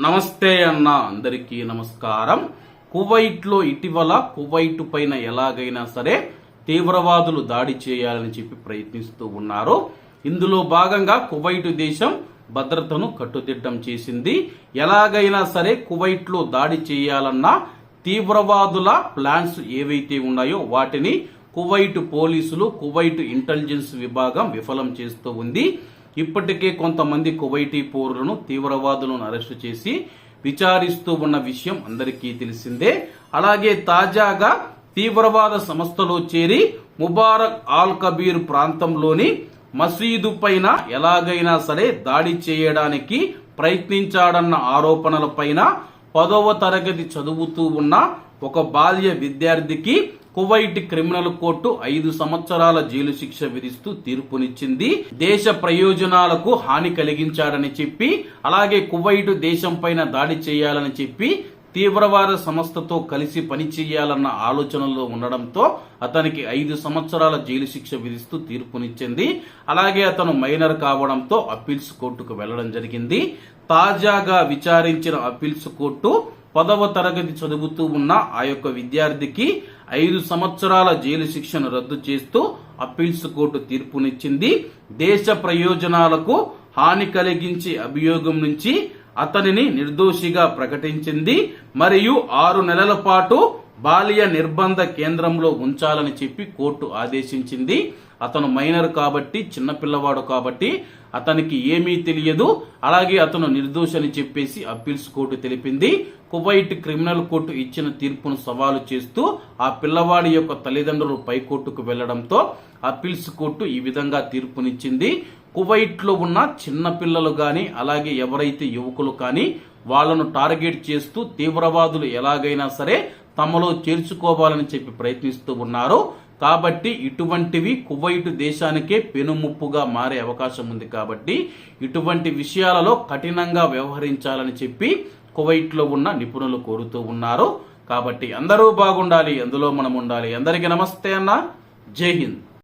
నమస్తే అన్న అందరికీ నమస్కారం. కువైట్లో ఇటీవల కువైట్ పైన ఎలాగైనా సరే తీవ్రవాదులు దాడి చేయాలని చెప్పి ప్రయత్నిస్తూ ఉన్నారు. ఇందులో భాగంగా కువైట్ దేశం భద్రతను కట్టుదిట్టం చేసింది. ఎలాగైనా సరే కువైట్లో దాడి చేయాలన్న తీవ్రవాదుల ప్లాన్స్ ఏవైతే ఉన్నాయో వాటిని కువైట్ పోలీసులు కువైట్ ఇంటెలిజెన్స్ విభాగం విఫలం చేస్తూ ఉంది. ఇప్పటికే కొంతమంది కువైటీ పౌరులను తీవ్రవాదులను అరెస్టు చేసి విచారిస్తూ ఉన్న విషయం అందరికీ తెలిసిందే. అలాగే తాజాగా తీవ్రవాద సంస్థలో చేరి ముబారక్ ఆల్ కబీర్ ప్రాంతంలోని మసీదు పైన ఎలాగైనా సరే దాడి చేయడానికి ప్రయత్నించాడన్న ఆరోపణలపైన పదవ తరగతి చదువుతూ ఉన్న ఒక బాల్య విద్యార్థికి కువైట్ క్రిమినల్ కోర్టు ఐదు సంవత్సరాల జైలు శిక్ష విధిస్తూ తీర్పునిచ్చింది. దేశ ప్రయోజనాలకు హాని కలిగించాడని చెప్పి అలాగే కువైట్ దేశం పైన దాడి చేయాలని చెప్పి తీవ్రవాద సంస్థతో కలిసి పనిచేయాలన్న ఆలోచనలో ఉండడంతో అతనికి ఐదు సంవత్సరాల జైలు శిక్ష విధిస్తూ తీర్పునిచ్చింది. అలాగే అతను మైనర్ కావడంతో అప్పీల్స్ కోర్టుకు వెళ్ళడం జరిగింది. తాజాగా విచారించిన అప్పీల్స్ కోర్టు పదవ తరగతి చదువుతూ ఉన్న ఆ యొక్క విద్యార్థికి ఐదు సంవత్సరాల జైలు శిక్షను రద్దు చేస్తూ అప్పీల్స్ కోర్టు తీర్పునిచ్చింది. దేశ ప్రయోజనాలకు హాని కలిగించే అభియోగం నుంచి అతనిని నిర్దోషిగా ప్రకటించింది. మరియు ఆరు నెలల పాటు బాల్య నిర్బంధ కేంద్రంలో ఉంచాలని చెప్పి కోర్టు ఆదేశించింది. అతను మైనర్ కాబట్టి చిన్నపిల్లవాడు కాబట్టి అతనికి ఏమీ తెలియదు. అలాగే అతను నిర్దోషని చెప్పేసి అప్పీల్స్ కోర్టు తెలిపింది. కువైట్ క్రిమినల్ కోర్టు ఇచ్చిన తీర్పును సవాలు చేస్తూ ఆ పిల్లవాడి యొక్క తల్లిదండ్రులు పైకోర్టుకు వెళ్ళడంతో అప్పీల్స్ కోర్టు ఈ విధంగా తీర్పునిచ్చింది. కువైట్లో ఉన్న చిన్నపిల్లలు కానీ అలాగే ఎవరైతే యువకులు కానీ వాళ్ళను టార్గెట్ చేస్తూ తీవ్రవాదులు ఎలాగైనా సరే తమలో చేర్చుకోవాలని చెప్పి ప్రయత్నిస్తూ ఉన్నారు. కాబట్టి ఇటువంటివి కువైట్ దేశానికే పెనుముప్పుగా మారే అవకాశం ఉంది కాబట్టి ఇటువంటి విషయాలలో కఠినంగా వ్యవహరించాలని చెప్పి కువైట్లో ఉన్న నిపుణులు కోరుతూ ఉన్నారు. కాబట్టి అందరూ బాగుండాలి అందులో మనం ఉండాలి. అందరికీ నమస్తే అన్న. జై హింద్.